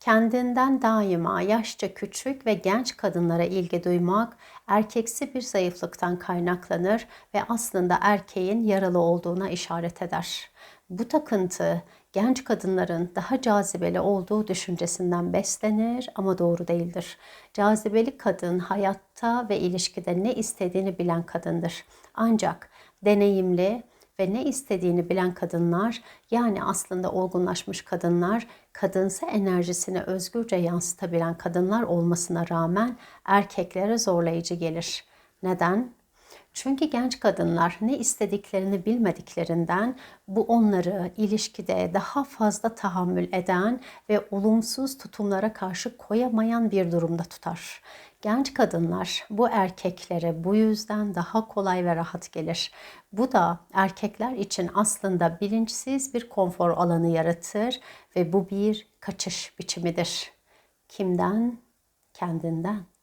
Kendinden daima yaşça küçük ve genç kadınlara ilgi duymak erkeksi bir zayıflıktan kaynaklanır ve aslında erkeğin yaralı olduğuna işaret eder. Bu takıntı genç kadınların daha cazibeli olduğu düşüncesinden beslenir ama doğru değildir. Cazibeli kadın hayatta ve ilişkide ne istediğini bilen kadındır. Ancak deneyimli ve ne istediğini bilen kadınlar yani aslında olgunlaşmış kadınlar kadınsı enerjisini özgürce yansıtabilen kadınlar olmasına rağmen erkeklere zorlayıcı gelir. Neden? Çünkü genç kadınlar ne istediklerini bilmediklerinden bu onları ilişkide daha fazla tahammül eden ve olumsuz tutumlara karşı koyamayan bir durumda tutar. Genç kadınlar bu erkeklere bu yüzden daha kolay ve rahat gelir. Bu da erkekler için aslında bilinçsiz bir konfor alanı yaratır ve bu bir kaçış biçimidir. Kimden? Kendinden.